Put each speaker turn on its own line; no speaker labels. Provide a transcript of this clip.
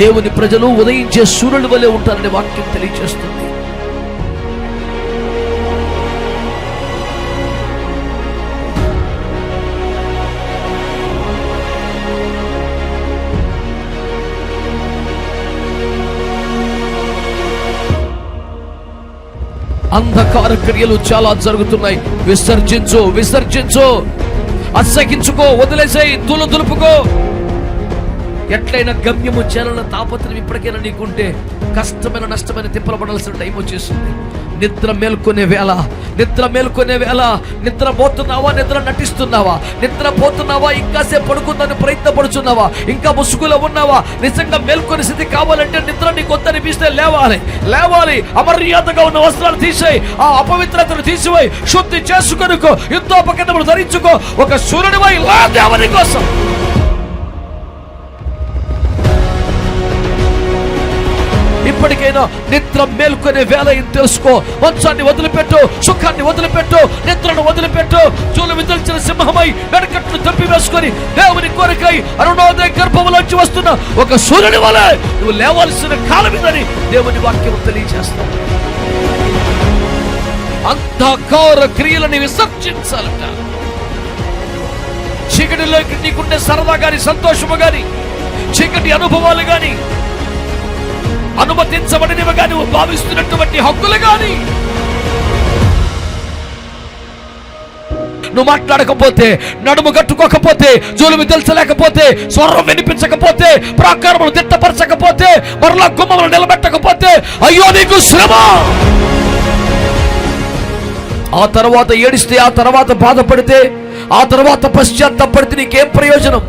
దేవుని ప్రజలు ఉదయించే సూర్యుడి వలె ఉంటారని వాక్యం తెలియజేస్తుంది. అంధకార క్రియలు చాలా జరుగుతున్నాయి. విసర్జించు విసర్జించు. అసహించుకో వదిలేసాయి దులు దులుపుకో. ఎట్లయినా గమ్యము చేరాలన్న తాపత్రం ఇప్పటికైనా నీకుంటే కష్టమైన నష్టమైన తిప్పలు పడాల్సిన టైం వచ్చేసింది. నిద్ర మేల్కొనే వేళ నిద్ర మేల్కొనే వేళ నిద్ర పోతున్నావా నిద్ర నటిస్తున్నావా? నిద్ర పోతున్నావా ఇంకాసేపు పడుకుందని ప్రయత్నపడుచున్నావా? ఇంకా ముసుగులో ఉన్నావా? నిజంగా మేల్కొనే స్థితి కావాలంటే నిద్ర నీకు వద్దనిపిస్తే లేవాలి. లేవాలి అమర్యాదగా ఉన్న వస్త్రాలు తీసేయి ఆ అపవిత్రతను తీసివేయి శుద్ధి చేసుకొనుకో యుద్ధోపకరణములు ధరించుకో ఒక సూర్యుడివై లా దేవుని కోసం. ఇప్పటికైనా నిద్ర మేల్కొనే వేళ ఇది తెలుసుకో. వంశాన్ని వదిలిపెట్టు సుఖాన్ని వదిలిపెట్టు నిద్రను వదిలిపెట్టు. చూలు విదిల్చిన సింహమై వెనకట్టును తప్పి వేసుకొని దేవుని కోరికై అరుణోదయ గర్భంలోంచి వస్తున్న ఒక సూర్యుని వలె నువ్వు లేవాల్సిన కాలం ఇదని దేవుని వాక్యం తెలియజేస్తావు అంధకార క్రియలని విసర్జించాలట. చీకటిలోకి నీకుండే సరదా గాని సంతోషము గాని చీకటి అనుభవాలు గాని అనుమతించబడినవిగా నువ్వు భావిస్తున్నటువంటి హక్కులు కాని నువ్వు మాట్లాడకపోతే నడుము కట్టుకోకపోతే జోలుమి తెలుసలేకపోతే స్వరం వినిపించకపోతే ప్రాకారములు తిట్టపరచకపోతే మరలా గుమ్మములు నిలబెట్టకపోతే అయ్యో నీకు శ్రమ! ఆ తర్వాత ఏడిస్తే ఆ తర్వాత బాధపడితే ఆ తర్వాత పశ్చాత్తపడితే నీకేం ప్రయోజనం?